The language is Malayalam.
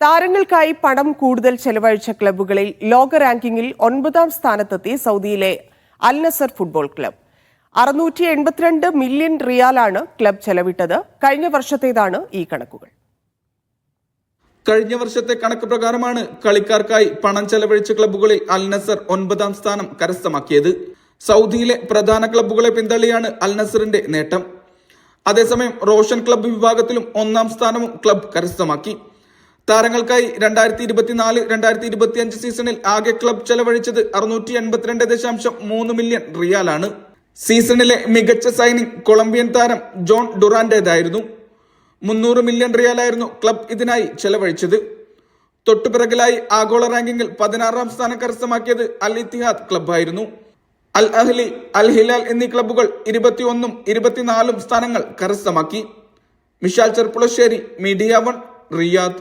താരങ്ങൾക്കായി പണം കൂടുതൽ ചെലവഴിച്ച ക്ലബ്ബുകളിൽ ലോക റാങ്കിങ്ങിൽ ഒൻപതാം സ്ഥാനത്തെത്തി സൗദിയിലെ അൽ നസർ ഫുട്ബോൾ ക്ലബ്. അറുന്നൂറ്റി എൺപത്തിരണ്ട് മില്യൺ റിയാലാണ് ക്ലബ് ചെലവിട്ടത്. കഴിഞ്ഞ വർഷത്തേതാണ് ഈ കണക്കുകൾ. കഴിഞ്ഞ വർഷത്തെ കണക്ക് പ്രകാരമാണ് കളിക്കാർക്കായി പണം ചെലവഴിച്ച ക്ലബ്ബുകളിൽ അൽ നസർ ഒൻപതാം സ്ഥാനം കരസ്ഥമാക്കിയത്. സൗദിയിലെ പ്രധാന ക്ലബ്ബുകളെ പിന്തള്ളിയാണ് അൽ നസറിന്റെ നേട്ടം. അതേസമയം റോഷൻ ക്ലബ്ബ് വിഭാഗത്തിലും ഒന്നാം സ്ഥാനവും ക്ലബ്ബ് കരസ്ഥമാക്കി. താരങ്ങൾക്കായി രണ്ടായിരത്തി ഇരുപത്തിനാല് രണ്ടായിരത്തി ഇരുപത്തി അഞ്ച് സീസണിൽ ആകെ ക്ലബ് ചെലവഴിച്ചത് അറുന്നൂറ്റി എൺപത്തിരണ്ട് ദശാംശം മൂന്ന് മില്യൺ റിയാലാണ്. സീസണിലെ മികച്ച സൈനിങ് കൊളംബിയൻ താരം ജോൺ ഡുറാൻഡേതായിരുന്നു മുന്നൂറ് മില്യൺ റിയാലായിരുന്നു ക്ലബ് ഇതിനായി ചെലവഴിച്ചത്. തൊട്ടുപിറകിലായി ആഗോള റാങ്കിങ്ങിൽ പതിനാറാം സ്ഥാനം കരസ്ഥമാക്കിയത് അൽ ഇത്തിഹാദ് ക്ലബ്ബായിരുന്നു. അൽ അഹ്ലി അൽ ഹിലാൽ എന്നീ ക്ലബ്ബുകൾ ഇരുപത്തിയൊന്നും ഇരുപത്തിനാലും സ്ഥാനങ്ങൾ കരസ്ഥമാക്കി. Mishal Cherpulassery media one Riyadh.